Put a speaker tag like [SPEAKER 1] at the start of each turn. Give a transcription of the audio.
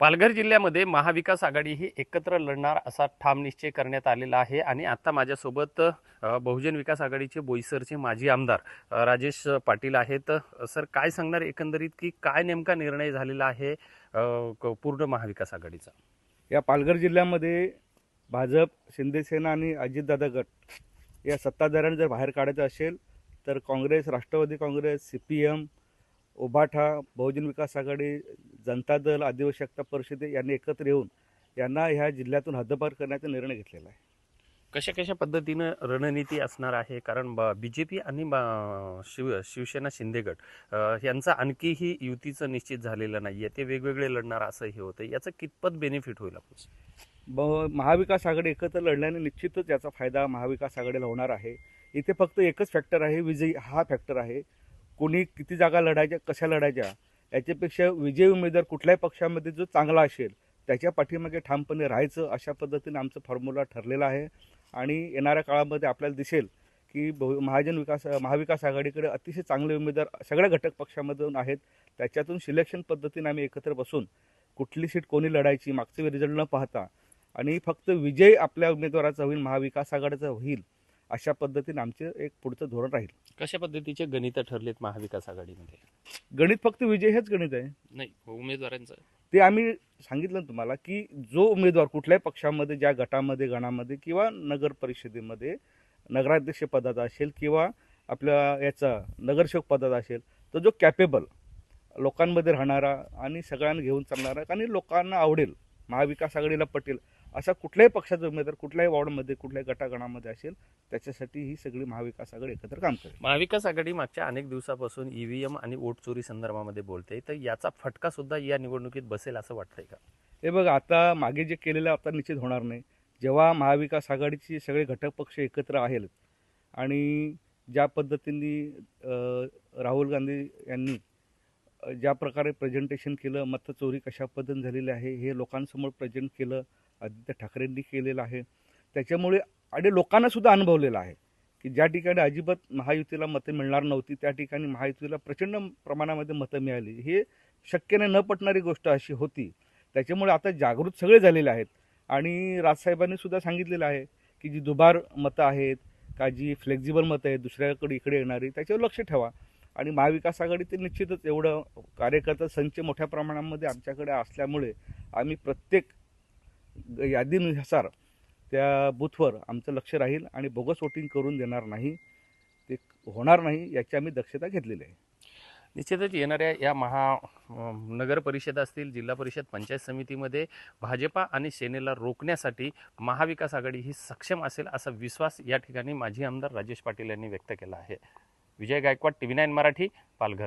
[SPEAKER 1] पालघर जिल्ह्यामध्ये महाविकास आघाडी ही एकत्र लढणार असा ठाम निश्चय करण्यात आलेला आहे आणि आता माझ्यासोबत बहुजन विकास आघाडीचे बोईसरचे माजी आमदार राजेश पाटील आहेत. सर काय सांगणार एकंदरीत की काय नेमका निर्णय झालेला आहे क- पूर्ण महाविकास आघाडीचा?
[SPEAKER 2] या पालघर जिल्ह्यामध्ये भाजप शिंदेसेना आणि अजितदादा गट या सत्ताधाऱ्यांना जर बाहेर काढायचं असेल तर Congress Rashtrawadi Congress C P M Ubatha Bahujan Vikas Aghadi Janata Dal आदिवासी एकता परिषद यांनी एकत्र येऊन यांना ह्या जिल्ह्यातून हद्दपार करण्याचा निर्णय घेतलेला आहे.
[SPEAKER 1] कशा कशा पद्धतीनं रणनीती असणार आहे? कारण बी जे पी आणि ब- शिव शिवसेना शिंदेगड यांचं आणखीही युतीचं निश्चित झालेलं नाही आहे ते वेगवेगळे लढणार असं हे होतं. याचं कितपत बेनिफिट होईल आपण
[SPEAKER 2] ब महाविकास आघाडी एकत्र लढल्याने निश्चितच याचा फायदा महाविकास आघाडीला होणार आहे. इथे फक्त एकच फॅक्टर आहे विजयी हा फॅक्टर आहे. कोणी किती जागा लढायच्या कशा लढायच्या याच्यापेक्षा विजयी उमेदवार कुठल्याही पक्षामध्ये जो चांगला असेल त्याच्या पाठीमागे ठामपणे राहायचं अशा पद्धतीने आमचं फॉर्म्युला ठरलेला आहे. आणि येणाऱ्या काळामध्ये आपल्याला दिसेल की बहु महाजन विकास महाविकास आघाडीकडे अतिशय चांगले उमेदवार सगळ्या घटक पक्षामधून आहेत. त्याच्यातून सिलेक्शन पद्धतीने आम्ही एकत्र बसून कुठली सीट कोणी लढायची मागचे रिझल्ट न पाहता आणि फक्त विजय आपल्या उमेदवाराचा होईल महाविकास आघाडीचा होईल अशा पद्धतीने आमचे एक पुढचं धोरण राहील.
[SPEAKER 1] कशा पद्धतीचे गणित ठरलेत महाविकास आघाडीमध्ये?
[SPEAKER 2] गणित फक्त विजय हेच गणित आहे.
[SPEAKER 1] नाही उमेदवारांचं.
[SPEAKER 2] ते आम्ही सांगितलं ना तुम्हाला की जो उमेदवार कुठल्याही पक्षामध्ये ज्या गटामध्ये गणामध्ये किंवा नगर परिषदेमध्ये नगराध्यक्ष पदाचा असेल किंवा आपल्या याचा नगरसेवक पदाचा असेल तर जो कॅपेबल लोकांमध्ये राहणारा आणि सगळ्यांना घेऊन चालणारा आणि लोकांना आवडेल महाविकास आघाडीला पटेल असा कुठल्याही पक्षाचा उमेदवार कुठल्याही वॉर्डमध्ये कुठल्याही गटागणामध्ये असेल त्याच्यासाठी ही सगळी महाविकास आघाडी एकत्र काम करेल.
[SPEAKER 1] महाविकास आघाडी मागच्या अनेक दिवसापासून ईव्हीएम आणि वोट चोरी संदर्भामध्ये बोलते. तर याचा फटका सुद्धा या निवडणुकीत बसेल असं वाटतंय का?
[SPEAKER 2] हे बघा आता मागे जे केलेलं आता निश्चित होणार नाही. जेव्हा महाविकास आघाडीचे सगळे घटक पक्ष एकत्र आहेत आणि ज्या पद्धतीने राहुल गांधी यांनी ज्या प्रकारे प्रेझेंटेशन केलं मतचोरी कशा पद्धतीने झालेली आहे हे लोकांसमोर प्रेझेंट केलं आदित्य ठाकरेंनी केलेलं आहे. त्याच्यामुळे आणि लोकांना सुद्धा अनुभवलेलं आहे की ज्या ठिकाणी अजिबात महायुतीला मतं मिळणार नव्हती त्या ठिकाणी महायुतीला प्रचंड प्रमाणामध्ये मतं मिळाली. हे शक्यने न पटणारी गोष्ट अशी होती. त्याच्यामुळे आता जागृत सगळे झालेले आहेत. आणि राजसाहेबांनी सुद्धा सांगितलेलं आहे की जी दुबार मतं आहेत का जी फ्लेक्झिबल मतं आहेत दुसऱ्याकडे इकडे येणारी त्याच्यावर लक्ष ठेवा. आणि महाविकास आघाडी ते निश्चितच एवढं कार्यकर्ता संच मोठ्या प्रमाणामध्ये आमच्याकडे असल्यामुळे आम्ही प्रत्येक यादीनुसार त्या बूथवर आमचं लक्ष राहील आणि बोगस वोटिंग करून देणार नाही ते होणार नाही याची आम्ही दक्षता घेतलेली आहे.
[SPEAKER 1] निश्चितच येणाऱ्या या महा नगर परिषद असतील जिल्हा परिषद पंचायत समितीमध्ये भाजपा आणि सेनेला रोखण्यासाठी महाविकास आघाडी ही सक्षम असेल असा विश्वास या ठिकाणी माजी आमदार राजेश पाटील यांनी व्यक्त केला आहे. Vijay Gaikwad T V nine Marathi Palghar.